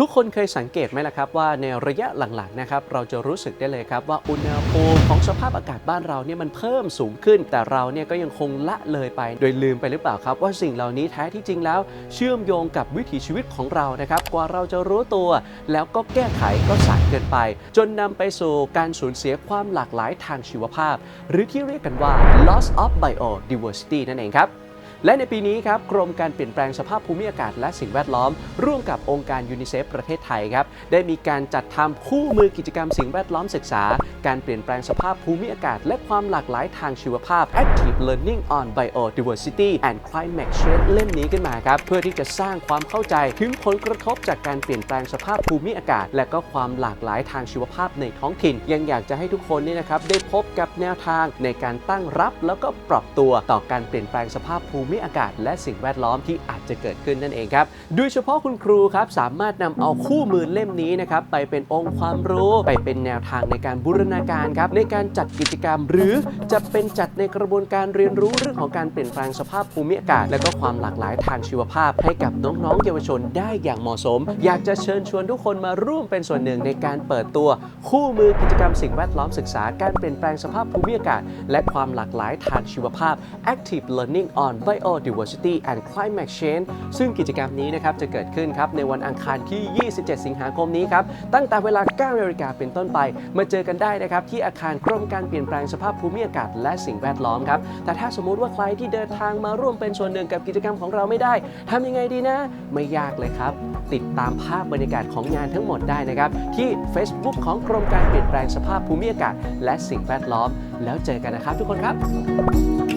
ทุกคนเคยสังเกตไหมล่ะครับว่าในระยะหลังๆนะครับเราจะรู้สึกได้เลยครับว่าอุณหภูมิของสภาพอากาศบ้านเราเนี่ยมันเพิ่มสูงขึ้น แต่เราเนี่ยก็ยังคงละเลยไป โดยลืมไปหรือเปล่าครับว่าสิ่งเหล่านี้แท้ที่จริงแล้ว เชื่อมโยงกับวิถีชีวิตของเรานะครับกว่าเราจะรู้ตัว แล้วก็แก้ไขก็สายเกินไป จนนำไปสู่การสูญเสียความหลากหลายทางชีวภาพ หรือที่เรียกกันว่า loss of biodiversity นั่นเองครับ และในปีนี้ครับกรมการเปลี่ยนแปลงสภาพภูมิอากาศและสิ่งแวดล้อม ร่วมกับองค์การยูนิเซฟประเทศไทยครับได้มีการจัดทำคู่มือกิจกรรมสิ่งแวดล้อมศึกษา การเปลี่ยนแปลงสภาพภูมิอากาศ และความหลากหลายทางชีวภาพ Active Learning on Biodiversity and Climate Change เล่มนี้ขึ้นมาครับเพื่อที่จะสร้างความเข้าใจถึงผลกระทบจากการเปลี่ยนแปลงสภาพภูมิอากาศ และก็ความหลากหลายทางชีวภาพในท้องถิ่น ยังอยากจะให้ทุกคนนี่นะครับได้พบกับแนวทางในการตั้งรับ แล้วก็ปรับตัวต่อการเปลี่ยนแปลงสภาพภูมิอากาศ และสิ่งแวดล้อมที่อาจจะเกิดขึ้นนั่นเองครับโดยเฉพาะคุณครูครับสามารถนำเอาคู่มือเล่มนี้นะครับไปเป็นองค์ความรู้ไปเป็นแนวทางในการบูรณาการครับในการจัดกิจกรรม หรือจะเป็นจัดในกระบวนการเรียนรู้เรื่องของการเปลี่ยนแปลงสภาพภูมิอากาศ และก็ความหลากหลายทางชีวภาพ ให้กับน้องๆเยาวชนได้อย่างเหมาะสม อยากจะเชิญชวนทุกคนมาร่วมเป็นส่วนหนึ่งในการเปิดตัว คู่มือกิจกรรมสิ่งแวดล้อมศึกษาการเปลี่ยนแปลงสภาพภูมิอากาศ และความหลากหลายทางชีวภาพ Active Learning on Biodiversity and Climate Change ซึ่งกิจกรรมนี้นะครับจะเกิดขึ้นครับในวันอังคารที่ 27 สิงหาคมนี้ครับ ตั้งแต่เวลา9นาฬิกาเป็นต้นไป มาเจอกันได้นะครับที่อาคารกรมการเปลี่ยนแปลงสภาพภูมิอากาศและสิ่งแวดล้อมครับ แต่ถ้าสมมุติว่าใครที่เดินทางมาร่วมเป็นส่วนหนึ่งกับกิจกรรมของเราไม่ได้ทำยังไงดีนะ ไม่ยากเลยครับ ติดตามภาพบรรยากาศของงานทั้งหมดได้นะครับ ที่ Facebook ของกรมการเปลี่ยนแปลงสภาพภูมิอากาศและสิ่งแวดล้อม แล้วเจอกันนะครับทุกคนครับ